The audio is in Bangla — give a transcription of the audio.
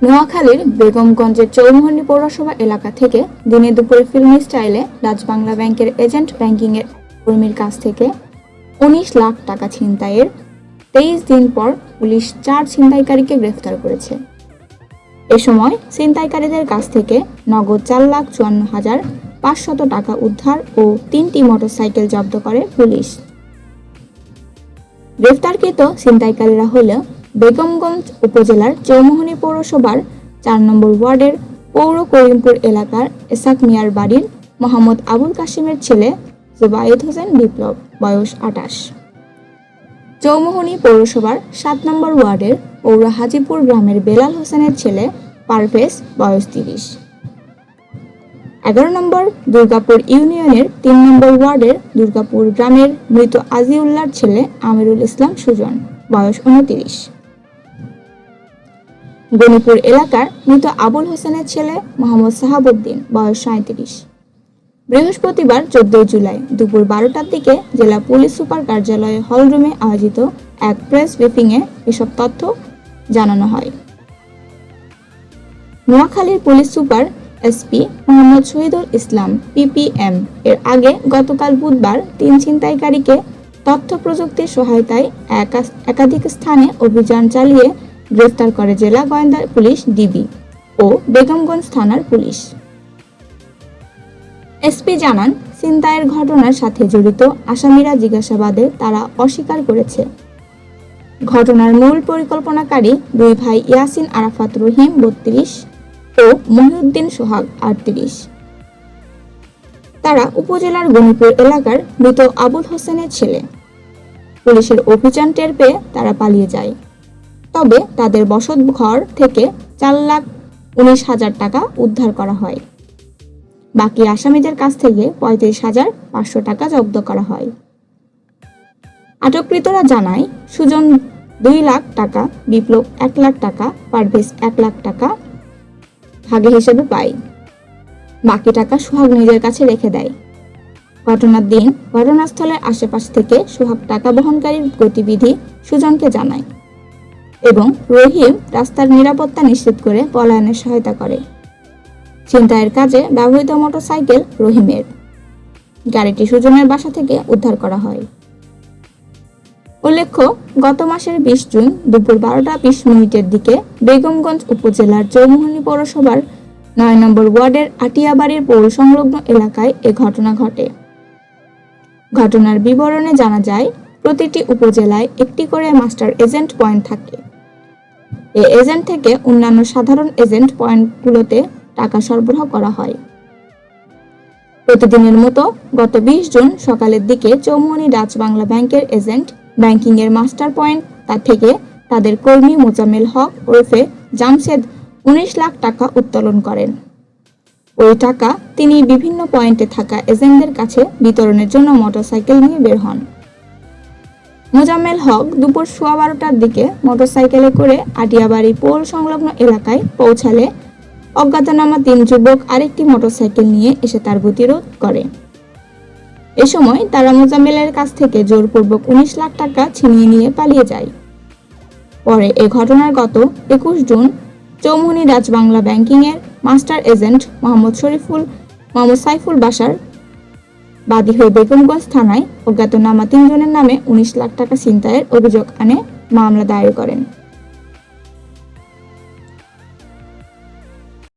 নোয়াখালীর বেগমগঞ্জের চৌমুহনী পৌরসভা এলাকা থেকে দিনে দুপুরে ফিল্মি স্টাইলে ডাচবাংলা ব্যাংকের এজেন্ট ব্যাংকিংয়ের কর্মীর কাছ থেকে উনিশ লাখ টাকা ছিনতাইয়ের তেইশ দিন পর পুলিশ চার ছিনতাইকারীকে গ্রেফতার করেছে। এ সময় ছিনতাইকারীদের কাছ থেকে নগদ চার লাখ চুয়ান্ন হাজার পাঁচশত টাকা উদ্ধার ও তিনটি মোটরসাইকেল জব্দ করে পুলিশ। গ্রেফতারকৃত ছিনতাইকারীরা হল বেগমগঞ্জ উপজেলার চৌমোহনী পৌরসভার চার নম্বর ওয়ার্ডের পৌর করিমপুর এলাকার এসাক মিয়ার বাড়ির মোহাম্মদ আবুল কাশিমের ছেলে জুবায়েদ হোসেন বিপ্লব, বয়স আটাশ চৌমোহনী পৌরসভার সাত নম্বর ওয়ার্ডের পৌর হাজিপুর গ্রামের বেলাল হোসেনের ছেলে পারভেজ, বয়স তিরিশ। এগারো নম্বর দুর্গাপুর ইউনিয়নের তিন নম্বর ওয়ার্ডের দুর্গাপুর গ্রামের মৃত আজিউল্লার ছেলে আমিরুল ইসলাম সুজন, বয়স উনতিরিশ। গণিপুর এলাকার মৃত আবুল হোসেনের ছেলে মোহাম্মদ সাহাবুদ্দিন, বয়স সাঁত্রিশ বৃহস্পতিবার চোদ্দই জুলাই দুপুর বারোটার দিকে জেলা পুলিশ সুপার কার্যালয়ে হলরুমে আয়োজিত এক প্রেস ব্রিফিংয়ে এসব তথ্য জানানো হয়। নোয়াখালীর police super SP Mohammad Shahidul Islam PPM এর আগে গতকাল বুধবার তিন ছিনতাইকারীকে তথ্য প্রযুক্তির সহায়তায় একা- একাধিক স্থানে অভিযান চালিয়ে গ্রেফতার করে জেলা গোয়েন্দা পুলিশ ডিবি ও বেগমগঞ্জ থানার পুলিশ। এসপি জানান, ছিনতাইয়ের ঘটনার সাথে জড়িত আসামিরা জিজ্ঞাসাবাদে তারা অস্বীকার করেছে। ঘটনার মূল পরিকল্পনাকারী দুই ভাই ইয়াসিন আরাফাত রহিম বত্রিশ ও মহিউদ্দিন সোহাগ আটত্রিশ। তারা উপজেলার গণিপুর এলাকার মৃত আবুল হোসেনের ছেলে। পুলিশের অভিযান টের পেয়ে তারা পালিয়ে যায়। তাদের বসত ঘর থেকে চার লাখ উনিশ হাজার টাকা উদ্ধার করা হয়। বাকি আসামিদের কাছ থেকে পঁয়ত্রিশ হাজার পাঁচশো টাকা জব্দ করা হয়। আটককৃতরা জানায়, সুজন দুই লাখ টাকা, বিপ্লব এক লাখ টাকা, পারভেজ এক লাখ টাকা ভাগে হিসেবে পায়। বাকি টাকা সোহাগ নিজের কাছে রেখে দেয়। ঘটনার দিন ঘটনাস্থলের আশেপাশ থেকে সোহাগ টাকা বহনকারীর গতিবিধি সুজনকে জানায়। এবং রহিম রাস্তার নিরাপত্তা নিশ্চিত করে পলায়নের সহায়তা করে। ছিনতাইয়ের কাজে ব্যবহৃত মোটরসাইকেল রহিমের। গাড়িটি সুজনের বাসা থেকে উদ্ধার করা হয়। উল্লেখ্য, গত মাসের বিশ জুন দুপুর বারোটা বিশ মিনিটের দিকে বেগমগঞ্জ উপজেলার চৌমুহনী পৌরসভার নয় নম্বর ওয়ার্ডের আটিয়াবাড়ির পৌর সংলগ্ন এলাকায় এ ঘটনা ঘটে। ঘটনার বিবরণে জানা যায়, প্রতিটি উপজেলায় একটি করে মাস্টার এজেন্ট পয়েন্ট থাকে। এ এজেন্ট থেকে অন্যান্য সাধারণ এজেন্ট পয়েন্টগুলোতে টাকা সরবরাহ করা হয়। প্রতিদিনের মতো গত বিশ জুন সকালের দিকে চৌমুহনী ডাচ বাংলা ব্যাংকের এজেন্ট ব্যাংকিং এর মাস্টার পয়েন্ট তা থেকে তাদের কর্মী মোজাম্মেল হক ওরফে জামশেদ উনিশ লাখ টাকা উত্তোলন করেন। ওই টাকা তিনি বিভিন্ন পয়েন্টে থাকা এজেন্টদের কাছে বিতরণের জন্য মোটরসাইকেল নিয়ে বের হন। মোজাম্মেল হক দুপুর সোয়া বারোটার দিকে মোটরসাইকেলে করে আটিয়াবাড়ি পৌর সংলগ্ন এলাকায় পৌঁছালে অজ্ঞাতনামা তিন যুবক আরেকটি মোটরসাইকেল নিয়ে এসে তার গতিরোধ করে। এ সময় তারা মোজাম্মেলের কাছ থেকে জোরপূর্বক উনিশ লাখ টাকা ছিনিয়ে নিয়ে পালিয়ে যায়। পরে এ ঘটনার গত একুশ জুন চৌমুহনী রাজবাংলা ব্যাংকিংয়ের মাস্টার এজেন্ট মোহাম্মদ শরীফুল, মোহাম্মদ সাইফুল বাসার বাদী হয়ে বেগমগঞ্জ থানায় অজ্ঞাতনামা তিনজনের নামে উনিশ লাখ টাকা ছিনতাইয়ের অভিযোগ আনে মামলা দায়ের করেন।